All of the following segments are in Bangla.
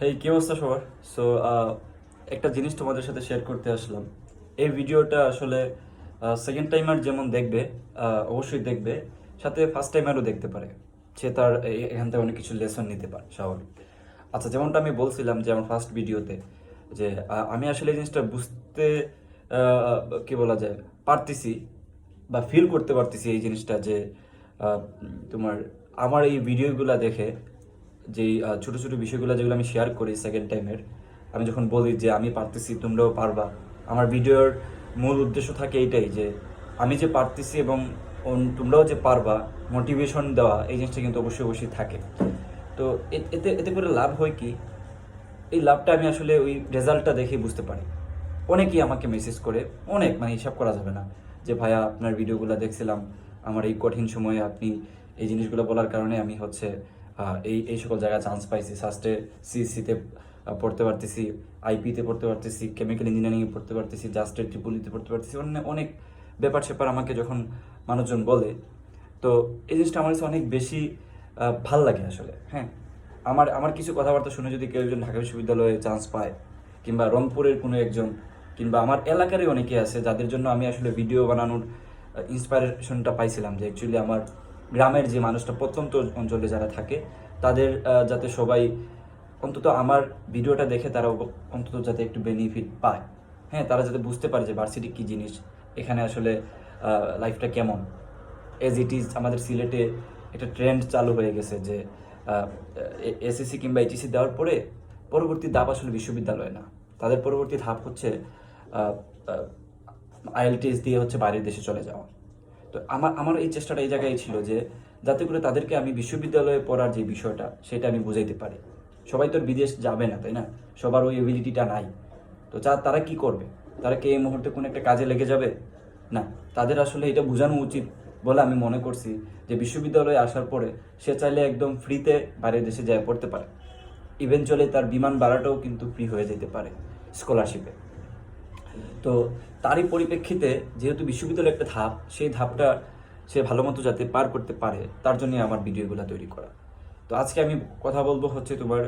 হেই কি অবস্থা সবার? সো একটা জিনিস তোমাদের সাথে শেয়ার করতে আসলাম। এই ভিডিওটা আসলে সেকেন্ড টাইমার যেমন দেখবে অবশ্যই দেখবে। সাথে ফার্স্ট টাইমারও দেখতে পারে। সে তার এখান থেকে অনেক কিছু লেসন নিতে পারে, স্বাভাবিক। আচ্ছা যেমনটা আমি বলছিলাম যে আমার ফার্স্ট ভিডিওতে যে আমি আসলে এই জিনিসটা বুঝতে কি বলা যায়, পারতেছি বা ফিল করতে পারতেছি এই জিনিসটা যে তোমার, আমার এই ভিডিওগুলো দেখে যেই ছোট ছোট বিষয়গুলো যেগুলো আমি শেয়ার করি সেকেন্ড টাইমের আমি যখন বলি যে আমি পারতেছি, তোমরাও পারবা। আমার ভিডিওর মূল উদ্দেশ্য থাকে এইটাই যে, আমি যে পারতেছি এবং তোমরাও যে পারবা মোটিভেশন দেওয়া, এই জিনিসটা কিন্তু অবশ্যই অবশ্যই থাকে। তো এতে এতে করে লাভ হয় কি, এই লাভটা আমি আসলে ওই রেজাল্টটা দেখে বুঝতে পারি। অনেকেই আমাকে মেসেজ করে, অনেক মানে হিসাব করা যাবে না যে, ভাইয়া, আপনার ভিডিওগুলো দেখছিলাম, আমার এই কঠিন সময়ে আপনি এই জিনিসগুলো বলার কারণে আমি হচ্ছে এই এই সকল জায়গায় চান্স পাইছি। সাস্টে সিসিতে পড়তে পারতেছি আইপিতে পড়তে পারতেছি কেমিক্যাল ইঞ্জিনিয়ারিংয়ে পড়তে পারতেছি জাস্টের ট্রিপুলিতে পড়তে পারতেছি। অন্য, অনেক ব্যাপার স্যাপার আমাকে যখন মানুষজন বলে, তো এই জিনিসটা আমার কাছে অনেক বেশি ভালো লাগে আসলে হ্যাঁ। আমার আমার কিছু কথাবার্তা শুনে যদি কেউ একজন ঢাকা বিশ্ববিদ্যালয়ে চান্স পায়, কিংবা রংপুরের কোনো একজন, কিংবা আমার এলাকারই অনেকে আছে, যাদের জন্য আমি আসলে ভিডিও বানানোর ইন্সপায়ারেশনটা পাইছিলাম যে অ্যাকচুয়ালি আমার গ্রামের যে মানুষটা প্রত্যন্ত অঞ্চলে যারা থাকে, তাদের যাতে সবাই অন্তত আমার ভিডিওটা দেখে তারা অন্তত যাতে একটু বেনিফিট পায়। হ্যাঁ তারা যাতে বুঝতে পারে যে ভার্সিটি কী জিনিস, এখানে আসলে লাইফটা কেমন। এজ ইট ইজ আমাদের সিলেটে একটা ট্রেন্ড চালু হয়ে গেছে যে এসএসসি কিংবা এইচএসসি দেওয়ার পরে পরবর্তী ধাপ আসলে বিশ্ববিদ্যালয় না। তাদের পরবর্তী ধাপ হচ্ছে আইএলটিএস দিয়ে হচ্ছে বাইরের দেশে চলে যাওয়া। তো আমার আমার এই চেষ্টাটা এই জায়গায় ছিল যে যাতে করে তাদেরকে আমি বিশ্ববিদ্যালয়ে পড়ার যে বিষয়টা, সেটা আমি বুঝাইতে পারি। সবাই তো বিদেশ যাবে না, তাই না? সবার ওই এবিলিটিটা নাই। তো যা তারা কি করবে? তারা কি এই মুহূর্তে কোনো একটা কাজে লেগে যাবে? না, তাদের আসলে এটা বোঝানো উচিত বলে আমি মনে করছি যে বিশ্ববিদ্যালয়ে আসার পরে সে চাইলে একদম ফ্রিতে বাইরের দেশে যায় পড়তে পারে। ইভেনচুয়ালি তার বিমান ভাড়াটাও কিন্তু ফ্রি হয়ে যেতে পারে স্কলারশিপে তো তারই পরিপ্রেক্ষিতে যেহেতু বিশ্ববিদ্যালয়ের একটা ধাপ, সেই ধাপটা সে ভালো মতো যাতে পার করতে পারে, তার জন্য আমার ভিডিওগুলো তৈরি করা। তো আজকে আমি কথা বলব হচ্ছে তোমার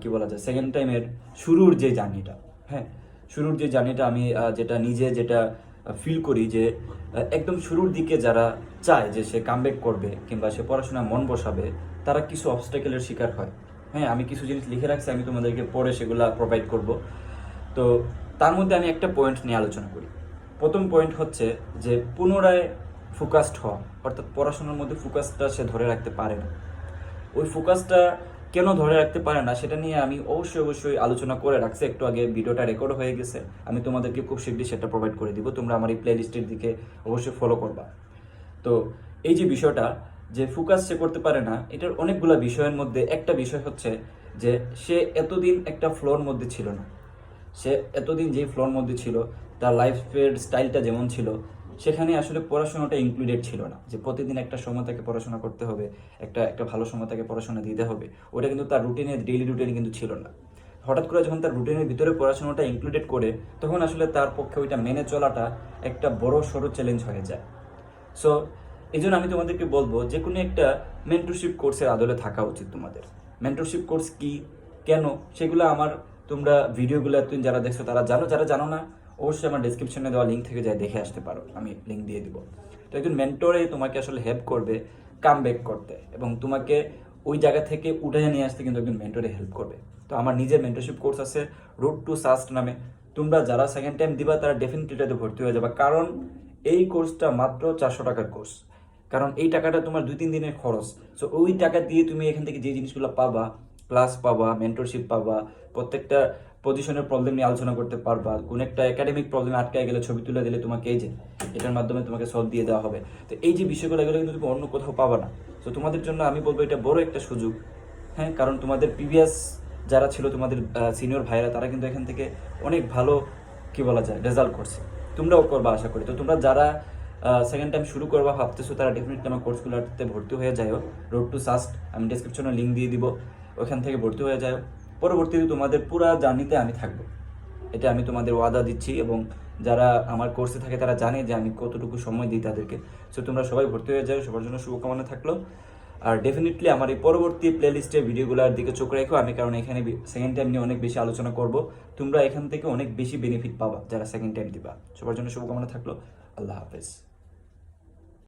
কি বলা যায় সেকেন্ড টাইমের শুরুর যে জার্নিটা হ্যাঁ? শুরুর যে জার্নিটা আমি যেটা নিজে যেটা ফিল করি যে একদম শুরুর দিকে যারা চায় যে সে কামব্যাক করবে কিংবা সে পড়াশোনায় মন বসাবে, তারা কিছু অবস্টাকেলের শিকার হয়। হ্যাঁ আমি কিছু জিনিস লিখে রাখছি, আমি তোমাদেরকে পড়ে সেগুলা প্রোভাইড করব। তো তার মধ্যে আমি একটা পয়েন্ট নিয়ে আলোচনা করি। প্রথম পয়েন্ট হচ্ছে যে পুনরায় ফোকাসড হওয়া, অর্থাৎ পড়াশোনার মধ্যে ফোকাসটা সে ধরে রাখতে পারে না। ওই ফোকাসটা কেন ধরে রাখতে পারে না সেটা নিয়ে আমি অবশ্যই অবশ্যই আলোচনা করে রাখছি। একটু আগে ভিডিওটা রেকর্ড হয়ে গেছে। আমি তোমাদেরকে খুব শীঘ্রই সেটা প্রোভাইড করে দিব। তোমরা আমার এই প্লে লিস্টের দিকে অবশ্যই ফলো করবা। তো এই যে বিষয়টা, যে ফোকাস সে করতে পারে না, এটার অনেকগুলো বিষয়ের মধ্যে একটা বিষয় হচ্ছে যে সে এতদিন একটা ফ্লোর মধ্যে ছিল না। সে এতদিন যে ফ্লোর মধ্যে ছিল, তার লাইফের স্টাইলটা যেমন ছিল, সেখানে আসলে পড়াশোনাটা ইনক্লুডেড ছিল না। যে প্রতিদিন একটা সময় তাকে পড়াশোনা করতে হবে, একটা একটা ভালো সময় তাকে পড়াশোনা দিতে হবে, ওটা কিন্তু তার রুটিনে ডেইলি রুটিনে কিন্তু ছিল না। হঠাৎ করে যখন তার রুটিনের ভিতরে পড়াশোনাটা ইনক্লুডেড করে, তখন আসলে তার পক্ষে ওইটা মেনে চলাটা একটা বড় সড়ো চ্যালেঞ্জ হয়ে যায়। সো এই জন্য আমি তোমাদেরকে বলব, যে কোনো একটা মেন্টরশিপ কোর্সের আদলে থাকা উচিত তোমাদের। মেন্টরশিপ কোর্স কি, কেন, সেগুলো আমার তোমরা ভিডিওগুলো তুমি যারা দেখছ তারা জানো, যারা জানো না, অবশ্যই আমার ডিসক্রিপশনে দেওয়া লিঙ্ক থেকে যায় দেখে আসতে পারো। আমি লিঙ্ক দিয়ে দিব। তো একজন মেন্টরে তোমাকে আসলে হেল্প করবে কাম ব্যাক করতে এবং তোমাকে ওই জায়গা থেকে উঠে নিয়ে আসতে কিন্তু একজন মেন্টরে হেল্প করবে। তো আমার নিজের মেন্টরশিপ কোর্স আছে রুট টু সাস্ট নামে। তোমরা যারা সেকেন্ড টাইম দিবা, তারা ডেফিনেটলি ভর্তি হয়ে যাবে। কারণ এই কোর্সটা মাত্র চারশো টাকার কোর্স কারণ এই টাকাটা তোমার দুই তিন দিনের খরচ। সো ওই টাকা দিয়ে তুমি এখান থেকে যে জিনিসগুলো পাবা ক্লাস পাবা মেন্টরশিপ পাবা, প্রত্যেকটা পজিশনের প্রবলেম নিয়ে আলোচনা করতে পারবা, কোন একটা একাডেমিক প্রবলেম আটকায় গেলে ছবি তুলে দিলে তোমাকে এই যে, এটার মাধ্যমে তোমাকে সলভ দিয়ে দেওয়া হবে। তো এই যে বিষয়গুলো, এগুলো কিন্তু তুমি অন্য কোথাও পাবা না। তো তোমাদের জন্য আমি বলব এটা বড় একটা সুযোগ হ্যাঁ? কারণ তোমাদের প্রিভিয়াস যারা ছিল, তোমাদের সিনিয়র ভাইরা তারা কিন্তু এখান থেকে অনেক ভালো, কি বলা যায় রেজাল্ট করছে। তোমরাও করবা আশা করি। তো তোমরা যারা সেকেন্ড টাইম শুরু করবা, ভাবতেছো তারা ডেফিনেটলি আমার কোর্সগুলোতে ভর্তি হয়ে যায় রোড টু সাস্ট আমি ডিসক্রিপশনে লিঙ্ক দিয়ে দিব। ওখান থেকে ভর্তি হয়ে যায় পরবর্তীতে তোমাদের পুরো জার্নিতে আমি থাকব। এটা আমি তোমাদের ওয়াদা দিচ্ছি এবং যারা আমার কোর্সে থাকে তারা জানে যে আমি কতটুকু সময় দিই তাদেরকে। সো তোমরা সবাই ভর্তি হয়ে যাও, সবার জন্য শুভকামনা থাকল। আর ডেফিনেটলি আমার এই পরবর্তী প্লেলিস্টের ভিডিওগুলোর দিকে চোখ রেখো। আমি কারণ এখানে সেকেন্ড টাইম নিয়ে অনেক বেশি আলোচনা করব। তোমরা এখান থেকে অনেক বেশি বেনিফিট পাবা যারা সেকেন্ড টাইম দিবা। সবার জন্য শুভকামনা থাকল। আল্লাহ হাফেজ।